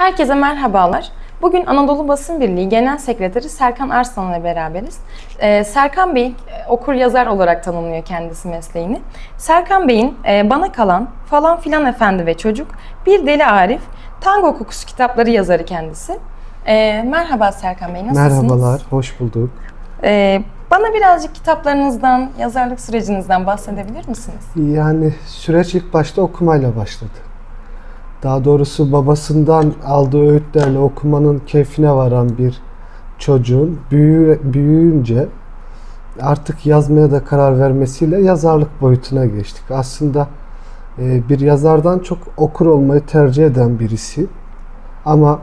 Herkese merhabalar. Bugün Anadolu Basın Birliği Genel Sekreteri Serkan Arslan'la beraberiz. Ee, Serkan Bey e, okur yazar olarak tanımlıyor kendisi mesleğini. Serkan Bey'in e, Bana Kalan, Falan Filan Efendi ve Çocuk, Bir Deli Arif, Tango Kokusu kitapları yazarı kendisi. Ee, merhaba Serkan Bey, nasılsınız? Merhabalar, hoş bulduk. Ee, bana birazcık kitaplarınızdan, yazarlık sürecinizden bahsedebilir misiniz? Yani süreç ilk başta okumayla başladı. Daha doğrusu babasından aldığı öğütlerle okumanın keyfine varan bir çocuğun büyü, büyüyünce artık yazmaya da karar vermesiyle yazarlık boyutuna geçtik. Aslında e, bir yazardan çok okur olmayı tercih eden birisi. Ama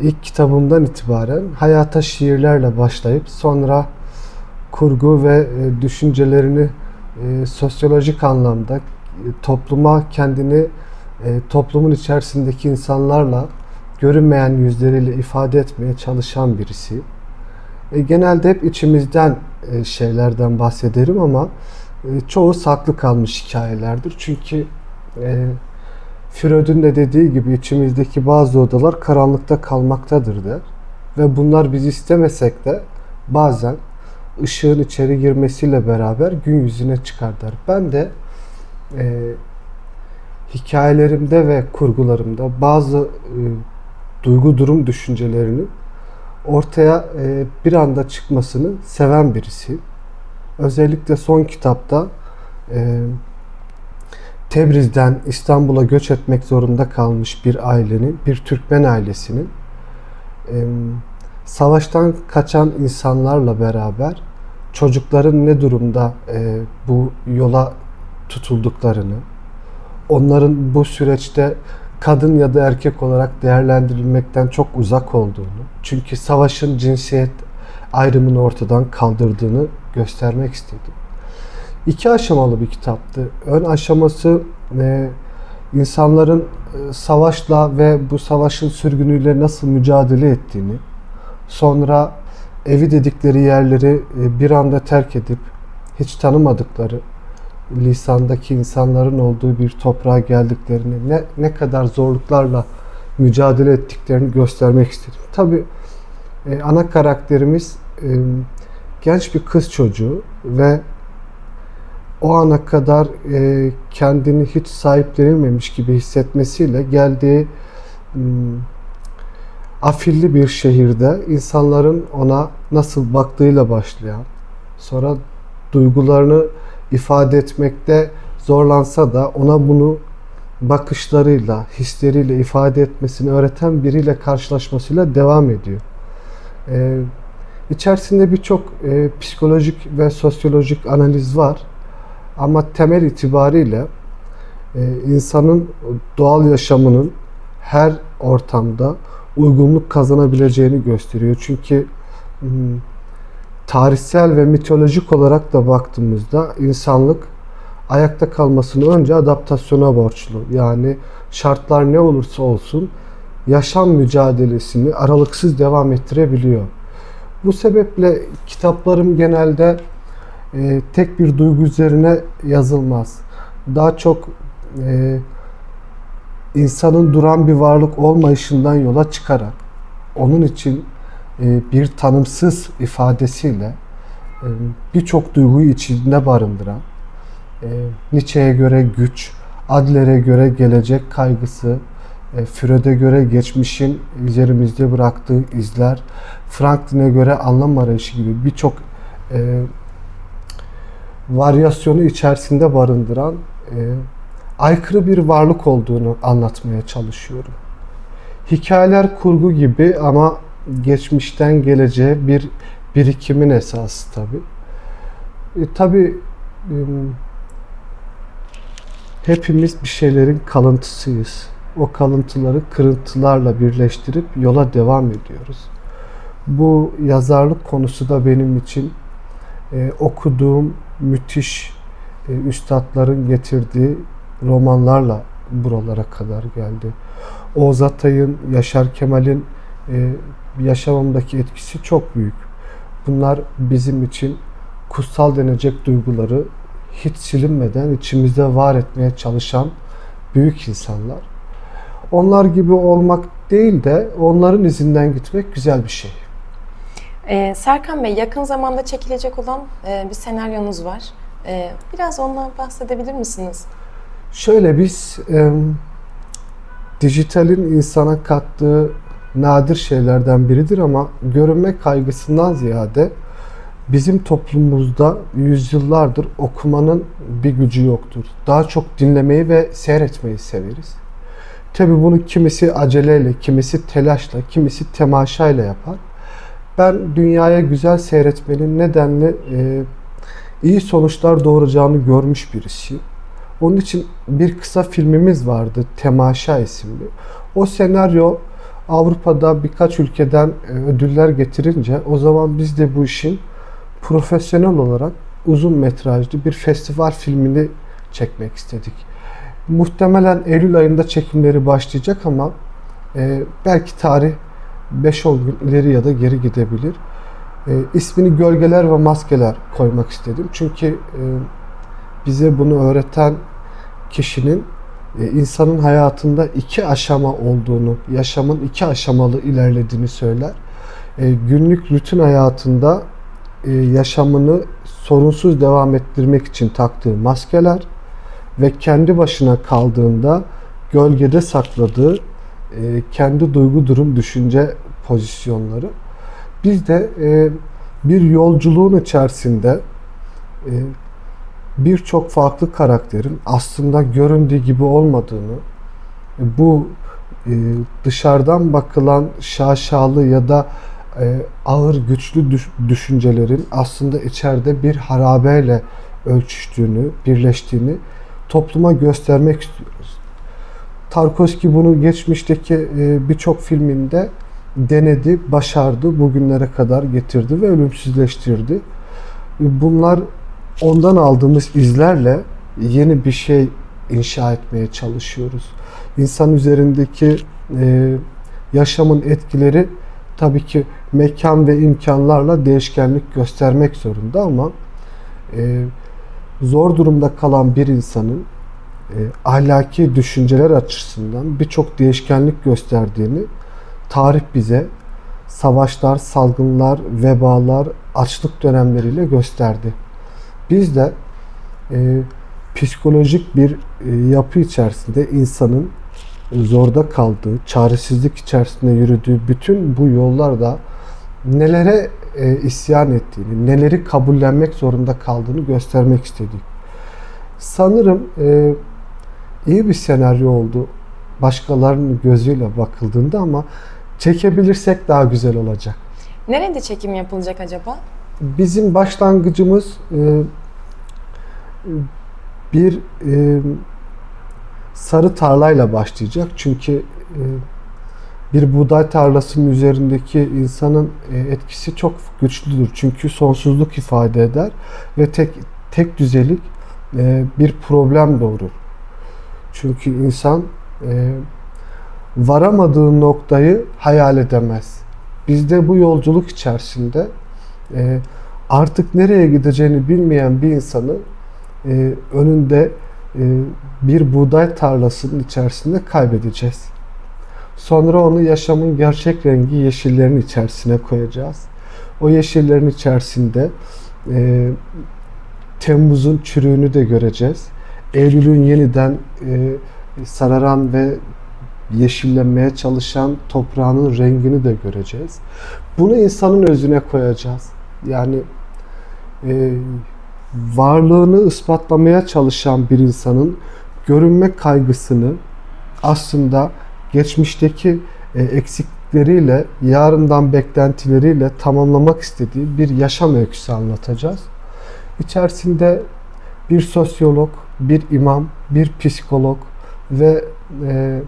ilk kitabımdan itibaren hayata şiirlerle başlayıp sonra kurgu ve e, düşüncelerini e, sosyolojik anlamda e, topluma kendini e, toplumun içerisindeki insanlarla görünmeyen yüzleriyle ifade etmeye çalışan birisi. E, genelde hep içimizden e, şeylerden bahsederim ama e, çoğu saklı kalmış hikayelerdir. Çünkü e, Freud'un da dediği gibi içimizdeki bazı odalar karanlıkta kalmaktadır der. Ve bunlar biz istemesek de bazen ışığın içeri girmesiyle beraber gün yüzüne çıkar der. Ben de e, hikayelerimde ve kurgularımda bazı e, duygu durum düşüncelerinin ortaya e, bir anda çıkmasını seven birisi. Özellikle son kitapta e, Tebriz'den İstanbul'a göç etmek zorunda kalmış bir ailenin, bir Türkmen ailesinin e, savaştan kaçan insanlarla beraber çocukların ne durumda e, bu yola tutulduklarını, onların bu süreçte kadın ya da erkek olarak değerlendirilmekten çok uzak olduğunu, çünkü savaşın cinsiyet ayrımını ortadan kaldırdığını göstermek istedim. İki aşamalı bir kitaptı. Ön aşaması e, insanların e, savaşla ve bu savaşın sürgünüyle nasıl mücadele ettiğini, sonra evi dedikleri yerleri e, bir anda terk edip hiç tanımadıkları lisandaki insanların olduğu bir toprağa geldiklerini, ne, ne kadar zorluklarla mücadele ettiklerini göstermek istedim. Tabi e, ana karakterimiz e, genç bir kız çocuğu ve o ana kadar e, kendini hiç sahiplenilmemiş gibi hissetmesiyle geldiği m, afilli bir şehirde insanların ona nasıl baktığıyla başlayan, sonra duygularını ifade etmekte zorlansa da ona bunu bakışlarıyla, hisleriyle ifade etmesini öğreten biriyle karşılaşmasıyla devam ediyor. Ee, içerisinde birçok e, psikolojik ve sosyolojik analiz var. Ama temel itibariyle e, insanın doğal yaşamının her ortamda uygunluk kazanabileceğini gösteriyor. Çünkü hmm, tarihsel ve mitolojik olarak da baktığımızda insanlık ayakta kalmasını önce adaptasyona borçlu. Yani şartlar ne olursa olsun yaşam mücadelesini aralıksız devam ettirebiliyor. Bu sebeple kitaplarım genelde e, tek bir duygu üzerine yazılmaz. Daha çok e, insanın duran bir varlık olmayışından yola çıkarak onun için bir tanımsız ifadesiyle e, birçok duyguyu içinde barındıran e, Nietzsche'ye göre güç, Adler'e göre gelecek kaygısı, e, Freud'e göre geçmişin üzerimizde bıraktığı izler, Franklin'e göre anlam arayışı gibi birçok e, varyasyonu içerisinde barındıran e, aykırı bir varlık olduğunu anlatmaya çalışıyorum. Hikayeler kurgu gibi ama geçmişten geleceğe bir birikimin esası tabi. E, tabi e, hepimiz bir şeylerin kalıntısıyız. O kalıntıları kırıntılarla birleştirip yola devam ediyoruz. Bu yazarlık konusu da benim için e, okuduğum müthiş e, üstadların getirdiği romanlarla buralara kadar geldi. Oğuz Atay'ın, Yaşar Kemal'in e, yaşamımdaki etkisi çok büyük. Bunlar bizim için kutsal denecek duyguları hiç silinmeden içimizde var etmeye çalışan büyük insanlar. onlar gibi olmak değil de onların izinden gitmek güzel bir şey. Ee, Serkan Bey, yakın zamanda çekilecek olan e, bir senaryonuz var. Ee, biraz ondan bahsedebilir misiniz? Şöyle biz e, dijitalin insana kattığı nadir şeylerden biridir ama görünme kaygısından ziyade bizim toplumumuzda yüzyıllardır okumanın bir gücü yoktur. Daha çok dinlemeyi ve seyretmeyi severiz. Tabi bunu kimisi aceleyle, kimisi telaşla, kimisi temaşayla yapar. Ben dünyaya güzel seyretmenin nedenle e, iyi sonuçlar doğuracağını görmüş birisiyim. Onun için bir kısa filmimiz vardı Temaşa isimli. O senaryo Avrupa'da birkaç ülkeden e, ödüller getirince o zaman biz de bu işin profesyonel olarak uzun metrajlı bir festival filmini çekmek istedik. Muhtemelen Eylül ayında çekimleri başlayacak ama e, belki tarih 5-10 gün ileri ya da geri gidebilir. E, ismini Gölgeler ve Maskeler koymak istedim. Çünkü e, bize bunu öğreten kişinin insanın hayatında iki aşama olduğunu, yaşamın iki aşamalı ilerlediğini söyler. E, günlük rutin hayatında e, yaşamını sorunsuz devam ettirmek için taktığı maskeler ve kendi başına kaldığında gölgede sakladığı e, kendi duygu durum düşünce pozisyonları. Biz de e, bir yolculuğun içerisinde e, birçok farklı karakterin aslında göründüğü gibi olmadığını, e, bu e, dışarıdan bakılan şaşalı ya da e, ağır güçlü düş- düşüncelerin aslında içeride bir harabeyle ölçüştüğünü, birleştiğini topluma göstermek istiyoruz. Tarkovski bunu geçmişteki birçok filminde denedi, başardı, bugünlere kadar getirdi ve ölümsüzleştirdi. Bunlar ondan aldığımız izlerle yeni bir şey inşa etmeye çalışıyoruz. İnsan üzerindeki e, yaşamın etkileri tabii ki mekan ve imkanlarla değişkenlik göstermek zorunda ama e, zor durumda kalan bir insanın e, ahlaki düşünceler açısından birçok değişkenlik gösterdiğini tarih bize savaşlar, salgınlar, vebalar, açlık dönemleriyle gösterdi. Biz de e, psikolojik bir e, yapı içerisinde insanın zorda kaldığı, çaresizlik içerisinde yürüdüğü bütün bu yollarda nelere e, isyan ettiğini, neleri kabullenmek zorunda kaldığını göstermek istedik. Sanırım e, iyi bir senaryo oldu başkalarının gözüyle bakıldığında ama çekebilirsek daha güzel olacak. Nerede çekim yapılacak acaba? Bizim başlangıcımız e, bir e, sarı tarlayla başlayacak. Çünkü e, bir buğday tarlasının üzerindeki insanın e, etkisi çok güçlüdür. Çünkü sonsuzluk ifade eder ve tek tek düzelik e, bir problem doğurur. Çünkü insan e, varamadığı noktayı hayal edemez. Bizde bu yolculuk içerisinde e, artık nereye gideceğini bilmeyen bir insanı e, önünde e, bir buğday tarlasının içerisinde kaybedeceğiz. Sonra onu yaşamın gerçek rengi yeşillerin içerisine koyacağız. O yeşillerin içerisinde e, Temmuz'un çürüğünü de göreceğiz. Eylül'ün yeniden e, sararan ve yeşillenmeye çalışan toprağının rengini de göreceğiz. Bunu insanın özüne koyacağız. Yani e, varlığını ispatlamaya çalışan bir insanın görünme kaygısını aslında geçmişteki e, eksikleriyle, yarından beklentileriyle tamamlamak istediği bir yaşam öyküsü anlatacağız. İçerisinde bir sosyolog, bir imam, bir psikolog ve e,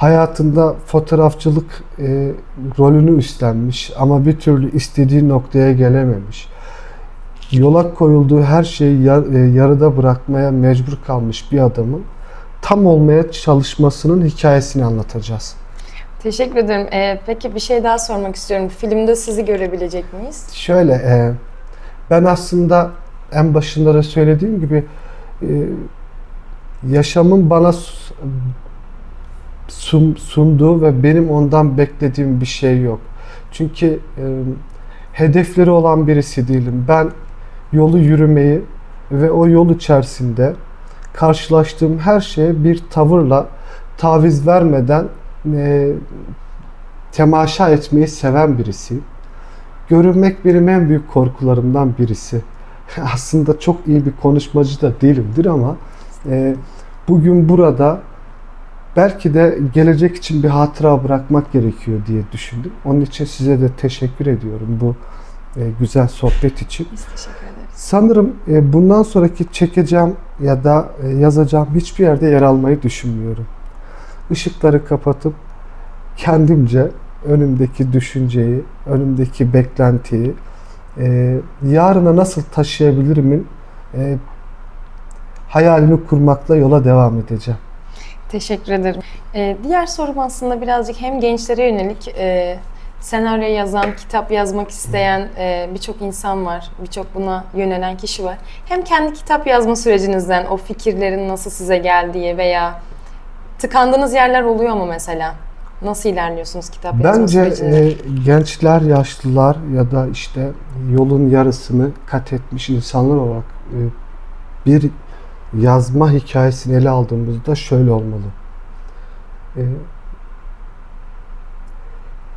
hayatında fotoğrafçılık e, rolünü üstlenmiş ama bir türlü istediği noktaya gelememiş. Yola koyulduğu her şeyi yar- e, yarıda bırakmaya mecbur kalmış bir adamın tam olmaya çalışmasının hikayesini anlatacağız. Teşekkür ederim. Ee, peki bir şey daha sormak istiyorum. Filmde sizi görebilecek miyiz? Şöyle, e, ben aslında en başında da söylediğim gibi e, yaşamın bana sunduğu ve benim ondan beklediğim bir şey yok. Çünkü e, hedefleri olan birisi değilim. Ben yolu yürümeyi ve o yol içerisinde karşılaştığım her şeye bir tavırla taviz vermeden e, temaşa etmeyi seven birisiyim. Görünmek benim en büyük korkularımdan birisi. Aslında çok iyi bir konuşmacı da değilimdir ama e, bugün burada belki de gelecek için bir hatıra bırakmak gerekiyor diye düşündüm. Onun için size de teşekkür ediyorum bu e, güzel sohbet için. Biz teşekkür ederiz. Sanırım e, bundan sonraki çekeceğim ya da e, yazacağım hiçbir yerde yer almayı düşünmüyorum. Işıkları kapatıp kendimce önümdeki düşünceyi, önümdeki beklentiyi e, yarına nasıl taşıyabilirimin e, hayalini kurmakla yola devam edeceğim. Teşekkür ederim. Ee, diğer sorum aslında birazcık hem gençlere yönelik e, senaryo yazan, kitap yazmak isteyen e, birçok insan var. Birçok buna yönelen kişi var. Hem kendi kitap yazma sürecinizden o fikirlerin nasıl size geldiği veya tıkandığınız yerler oluyor mu mesela? Nasıl ilerliyorsunuz kitap yazma Bence sürecinde? e, gençler, yaşlılar ya da işte yolun yarısını kat etmiş insanlar olarak e, bir yazma hikayesini ele aldığımızda şöyle olmalı. E,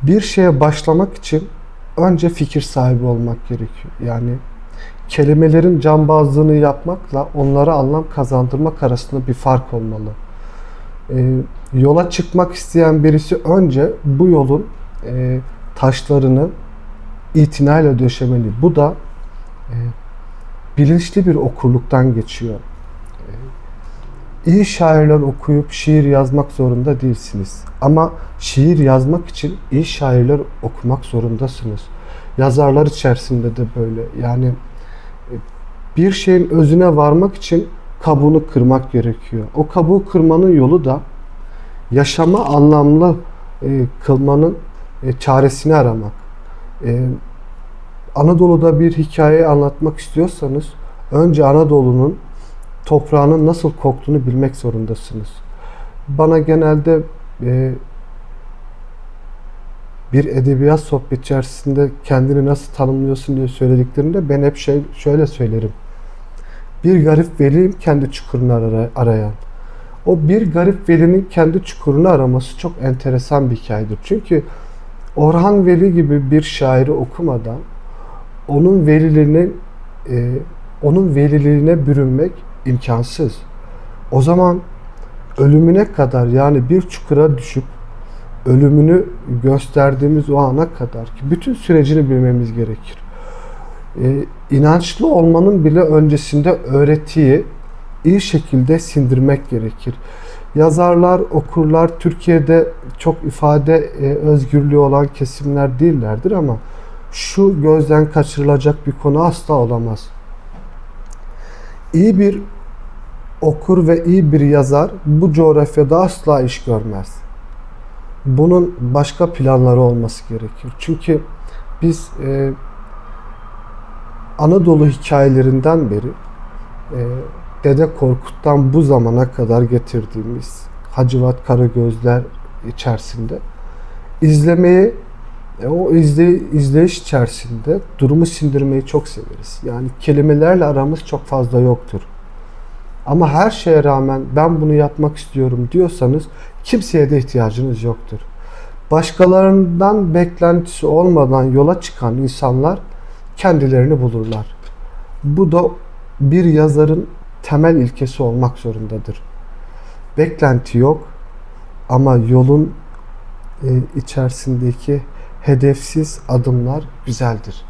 bir şeye başlamak için önce fikir sahibi olmak gerekiyor. Yani kelimelerin cambazlığını yapmakla onlara anlam kazandırmak arasında bir fark olmalı. E, yola çıkmak isteyen birisi önce bu yolun e, taşlarını itinayla döşemeli. Bu da e, bilinçli bir okurluktan geçiyor. İyi şairler okuyup şiir yazmak zorunda değilsiniz. Ama şiir yazmak için iyi şairler okumak zorundasınız. Yazarlar içerisinde de böyle. Yani e, bir şeyin özüne varmak için kabuğunu kırmak gerekiyor. O kabuğu kırmanın yolu da yaşama anlamlı e, kılmanın e, çaresini aramak. E, Anadolu'da bir hikaye anlatmak istiyorsanız önce Anadolu'nun toprağının nasıl koktuğunu bilmek zorundasınız. Bana genelde e, bir edebiyat sohbet içerisinde kendini nasıl tanımlıyorsun diye söylediklerinde ben hep şey şöyle söylerim. Bir garip veliyim kendi çukurunu ara- arayan. O bir garip velinin kendi çukurunu araması çok enteresan bir hikayedir. Çünkü Orhan Veli gibi bir şairi okumadan onun veliliğinin e, onun veliliğine bürünmek imkansız. O zaman ölümüne kadar yani bir çukura düşüp ölümünü gösterdiğimiz o ana kadar ki bütün sürecini bilmemiz gerekir. E, inançlı olmanın bile öncesinde öğretiyi iyi şekilde sindirmek gerekir. Yazarlar, okurlar Türkiye'de çok ifade e, özgürlüğü olan kesimler değillerdir ama şu gözden kaçırılacak bir konu asla olamaz. İyi bir okur ve iyi bir yazar bu coğrafyada asla iş görmez. Bunun başka planları olması gerekir. Çünkü biz e, Anadolu hikayelerinden beri e, Dede Korkut'tan bu zamana kadar getirdiğimiz Hacivat Karagözler içerisinde izlemeyi e, o izle, izleyiş içerisinde durumu sindirmeyi çok severiz. Yani kelimelerle aramız çok fazla yoktur. Ama her şeye rağmen ben bunu yapmak istiyorum diyorsanız kimseye de ihtiyacınız yoktur. Başkalarından beklentisi olmadan yola çıkan insanlar kendilerini bulurlar. Bu da bir yazarın temel ilkesi olmak zorundadır. Beklenti yok ama yolun e, içerisindeki hedefsiz adımlar güzeldir.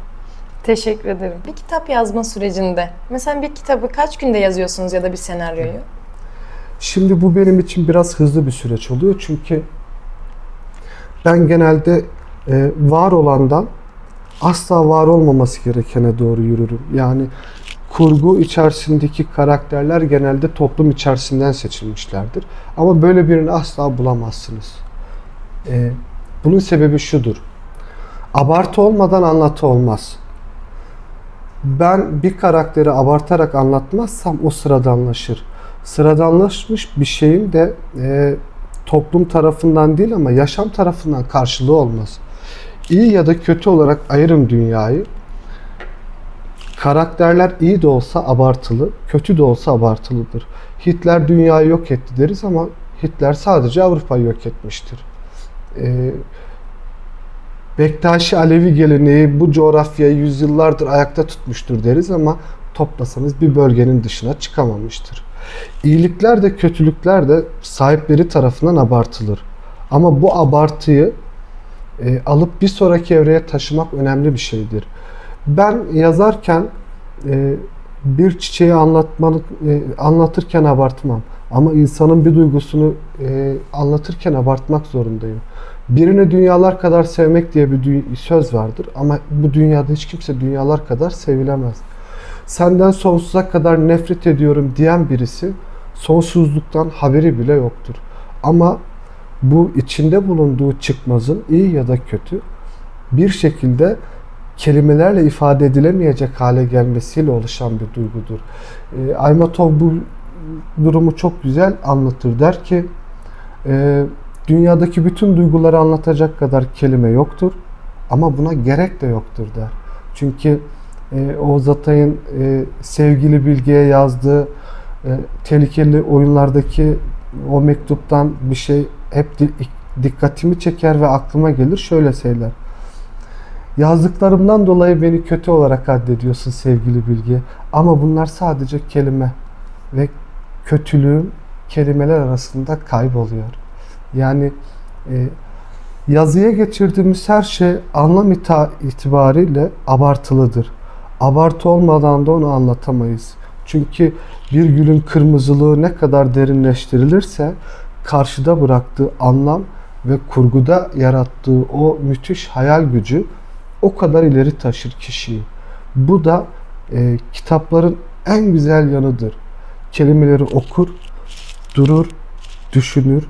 Teşekkür ederim. Bir kitap yazma sürecinde mesela bir kitabı kaç günde yazıyorsunuz ya da bir senaryoyu? Şimdi bu benim için biraz hızlı bir süreç oluyor çünkü ben genelde e, var olandan asla var olmaması gerekene doğru yürürüm. Yani kurgu içerisindeki karakterler genelde toplum içerisinden seçilmişlerdir. Ama böyle birini asla bulamazsınız. E, bunun sebebi şudur. Abartı olmadan anlatı olmaz. Ben bir karakteri abartarak anlatmazsam o sıradanlaşır. Sıradanlaşmış bir şeyin de e, toplum tarafından değil ama yaşam tarafından karşılığı olmaz. İyi ya da kötü olarak ayırın dünyayı. Karakterler iyi de olsa abartılı, kötü de olsa abartılıdır. Hitler dünyayı yok etti deriz ama Hitler sadece Avrupa'yı yok etmiştir. Ee, Bektaşi Alevi geleneği bu coğrafyayı yüzyıllardır ayakta tutmuştur deriz ama toplasanız bir bölgenin dışına çıkamamıştır. İyilikler de kötülükler de sahipleri tarafından abartılır. Ama bu abartıyı e, alıp bir sonraki evreye taşımak önemli bir şeydir. Ben yazarken e, bir çiçeği anlatmalık, e, anlatırken abartmam. Ama insanın bir duygusunu e, anlatırken abartmak zorundayım. Birini dünyalar kadar sevmek diye bir söz vardır ama bu dünyada hiç kimse dünyalar kadar sevilemez. Senden sonsuza kadar nefret ediyorum diyen birisi sonsuzluktan haberi bile yoktur. Ama bu içinde bulunduğu çıkmazın iyi ya da kötü bir şekilde kelimelerle ifade edilemeyecek hale gelmesiyle oluşan bir duygudur. E, Aymatov bu durumu çok güzel anlatır. Der ki e, dünyadaki bütün duyguları anlatacak kadar kelime yoktur ama buna gerek de yoktur der. Çünkü e, Oğuz Atay'ın e, sevgili Bilge'ye yazdığı e, tehlikeli oyunlardaki o mektuptan bir şey hep di- dikkatimi çeker ve aklıma gelir. Şöyle şeyler. Yazdıklarımdan dolayı beni kötü olarak addediyorsun sevgili Bilge. Ama bunlar sadece kelime ve kötülüğüm kelimeler arasında kayboluyor. Yani e, yazıya geçirdiğimiz her şey anlam itibariyle abartılıdır. Abartı olmadan da onu anlatamayız. Çünkü bir gülün kırmızılığı ne kadar derinleştirilirse karşıda bıraktığı anlam ve kurguda yarattığı o müthiş hayal gücü o kadar ileri taşır kişiyi. Bu da e, kitapların en güzel yanıdır. Kelimeleri okur, durur, düşünür,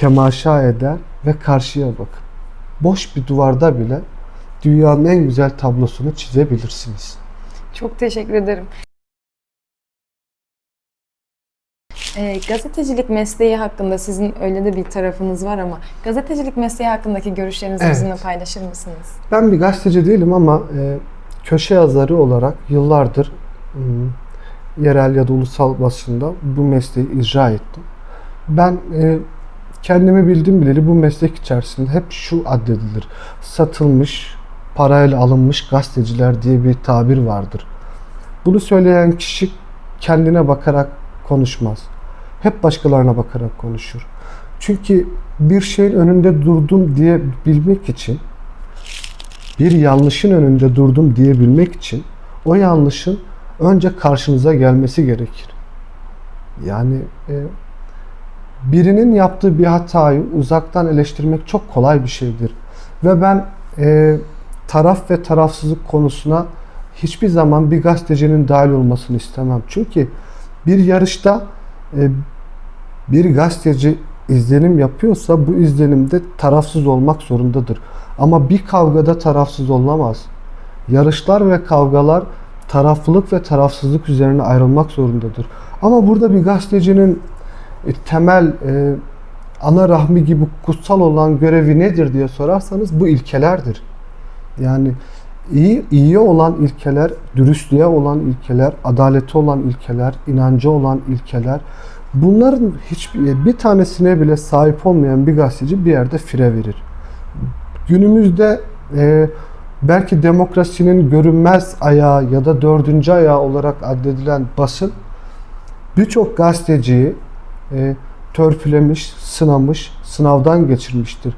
temaşa eder ve karşıya bakın. Boş bir duvarda bile dünyanın en güzel tablosunu çizebilirsiniz. Çok teşekkür ederim. Ee, gazetecilik mesleği hakkında sizin öyle de bir tarafınız var ama gazetecilik mesleği hakkındaki görüşlerinizi Evet. bizimle paylaşır mısınız? Ben bir gazeteci değilim ama e, köşe yazarı olarak yıllardır hmm, yerel ya da ulusal basında bu mesleği icra ettim. Ben e, kendimi bildim bileli bu meslek içerisinde hep şu addedilir. Satılmış, parayla alınmış gazeteciler diye bir tabir vardır. Bunu söyleyen kişi kendine bakarak konuşmaz. Hep başkalarına bakarak konuşur. Çünkü bir şeyin önünde durdum diye bilmek için bir yanlışın önünde durdum diyebilmek için o yanlışın önce karşınıza gelmesi gerekir. Yani e, birinin yaptığı bir hatayı uzaktan eleştirmek çok kolay bir şeydir. Ve ben e, taraf ve tarafsızlık konusuna hiçbir zaman bir gazetecinin dahil olmasını istemem. Çünkü bir yarışta e, bir gazeteci izlenim yapıyorsa bu izlenimde tarafsız olmak zorundadır. Ama bir kavgada tarafsız olamaz. Yarışlar ve kavgalar taraflılık ve tarafsızlık üzerine ayrılmak zorundadır. Ama burada bir gazetecinin temel e, ana rahmi gibi kutsal olan görevi nedir diye sorarsanız bu ilkelerdir. Yani iyi iyi olan ilkeler, dürüstlüğe olan ilkeler, adaleti olan ilkeler, inancı olan ilkeler. Bunların hiçbir bir tanesine bile sahip olmayan bir gazeteci bir yerde fire verir. Günümüzde e, belki demokrasinin görünmez ayağı ya da dördüncü ayağı olarak addedilen basın birçok gazeteciyi e, törpülemiş, sınamış, sınavdan geçirmiştir.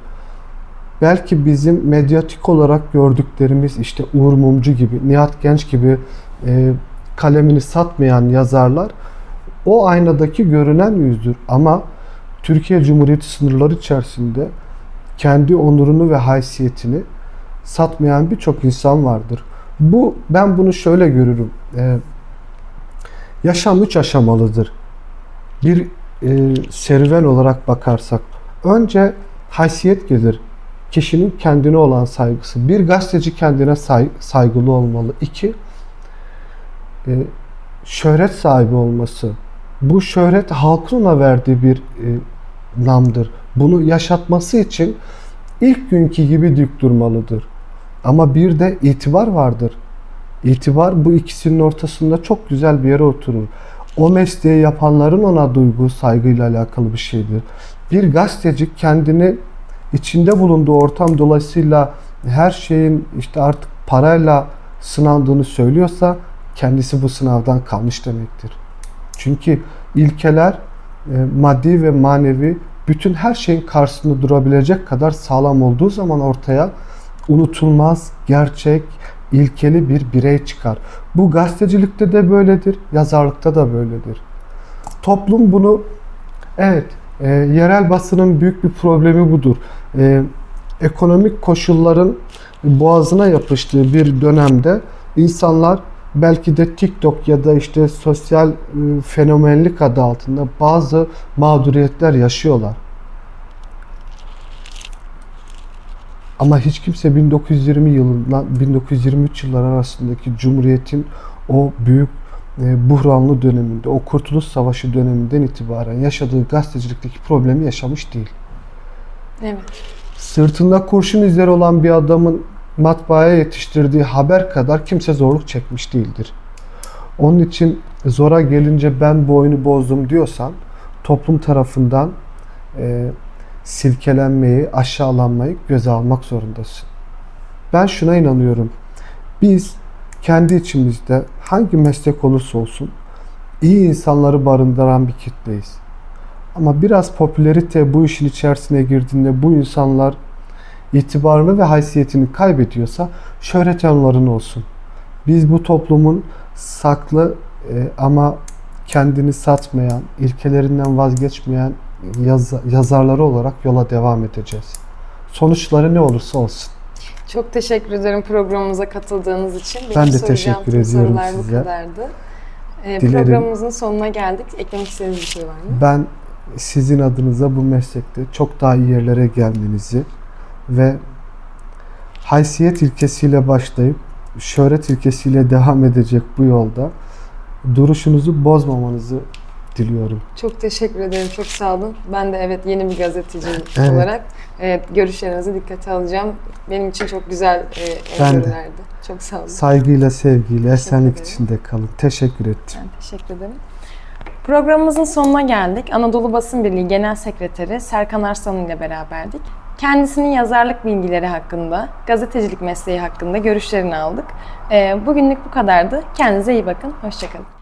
Belki bizim medyatik olarak gördüklerimiz işte Uğur Mumcu gibi, Nihat Genç gibi e, kalemini satmayan yazarlar o aynadaki görünen yüzdür. Ama Türkiye Cumhuriyeti sınırları içerisinde kendi onurunu ve haysiyetini satmayan birçok insan vardır. Bu ben bunu şöyle görürüm. E, yaşam üç aşamalıdır. Bir e, serüven olarak bakarsak önce haysiyet gelir. Kişinin kendine olan saygısı. Bir gazeteci kendine say- saygılı olmalı. İki, e, şöhret sahibi olması. Bu şöhret halkın ona verdiği bir e, namdır. Bunu yaşatması için ilk günkü gibi dik durmalıdır. Ama bir de itibar vardır. İtibar bu ikisinin ortasında çok güzel bir yere oturur. O mesleği yapanların ona duygu, saygıyla alakalı bir şeydir. Bir gazeteci kendini içinde bulunduğu ortam dolayısıyla her şeyin işte artık parayla sınandığını söylüyorsa kendisi bu sınavdan kalmış demektir. Çünkü ilkeler e, maddi ve manevi bütün her şeyin karşısında durabilecek kadar sağlam olduğu zaman ortaya unutulmaz, gerçek, ilkeli bir birey çıkar. Bu gazetecilikte de böyledir, yazarlıkta da böyledir. Toplum bunu evet e, yerel basının büyük bir problemi budur. E, ekonomik koşulların boğazına yapıştığı bir dönemde insanlar belki de TikTok ya da işte sosyal e, fenomenlik adı altında bazı mağduriyetler yaşıyorlar. Ama hiç kimse 1920 yılından 1923 yıllar arasındaki Cumhuriyet'in o büyük e, buhranlı döneminde, o Kurtuluş Savaşı döneminden itibaren yaşadığı gazetecilikteki problemi yaşamış değil. Evet. Sırtında kurşun izleri olan bir adamın matbaaya yetiştirdiği haber kadar kimse zorluk çekmiş değildir. Onun için zora gelince ben bu oyunu bozdum diyorsan toplum tarafından e, silkelenmeyi, aşağılanmayı göze almak zorundasın. Ben şuna inanıyorum. Biz kendi içimizde hangi meslek olursa olsun iyi insanları barındıran bir kitleyiz. Ama biraz popülerite bu işin içerisine girdiğinde bu insanlar itibarını ve haysiyetini kaybediyorsa şöhret onların olsun. Biz bu toplumun saklı e, ama kendini satmayan, ilkelerinden vazgeçmeyen yaz- yazarları olarak yola devam edeceğiz. Sonuçları ne olursa olsun. Çok teşekkür ederim programımıza katıldığınız için. Benim Ben de teşekkür ediyorum sorular bu size. kadardı. Ee, Dilerim- programımızın sonuna geldik. Eklemek istediğiniz bir şey var mı? Ben sizin adınıza bu meslekte çok daha iyi yerlere gelmenizi ve haysiyet ilkesiyle başlayıp şöhret ilkesiyle devam edecek bu yolda duruşunuzu bozmamanızı diliyorum. Çok teşekkür ederim. Çok sağ olun. Ben de evet yeni bir gazeteci Evet. olarak evet, görüşlerinizi dikkate alacağım. Benim için çok güzel e, öngörülerdi. Çok sağ olun. Saygıyla, sevgiyle, esenlik içinde kalın. Teşekkür ettim. Ben teşekkür ederim. Programımızın sonuna geldik. Anadolu Basın Birliği Genel Sekreteri Serkan Arslan ile beraberdik. Kendisinin yazarlık bilgileri hakkında, gazetecilik mesleği hakkında görüşlerini aldık. Ee, bugünlük bu kadardı. Kendinize iyi bakın. Hoşçakalın.